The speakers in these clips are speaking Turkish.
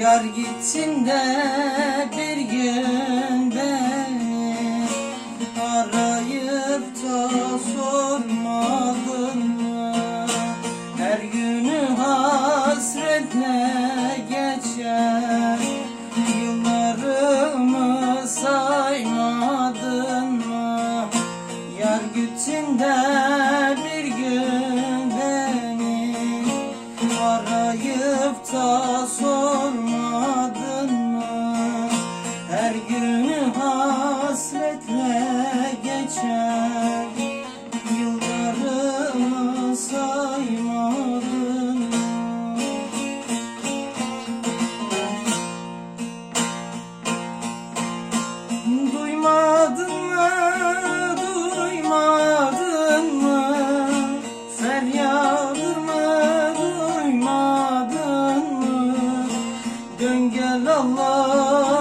Yar gitsin de bir gün beni Arayıp da sormadın Her günü hasretle geçer Yıllarımı saymadın mı? Yar gitsin de bir gün beni Arayıp da sormadın Her günü hasretle geçer. Yıllarımı saymadım Duymadın mı, duymadın mı? Feryadımı duymadın mı? Dön gel Allah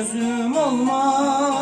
gözüm olmaz.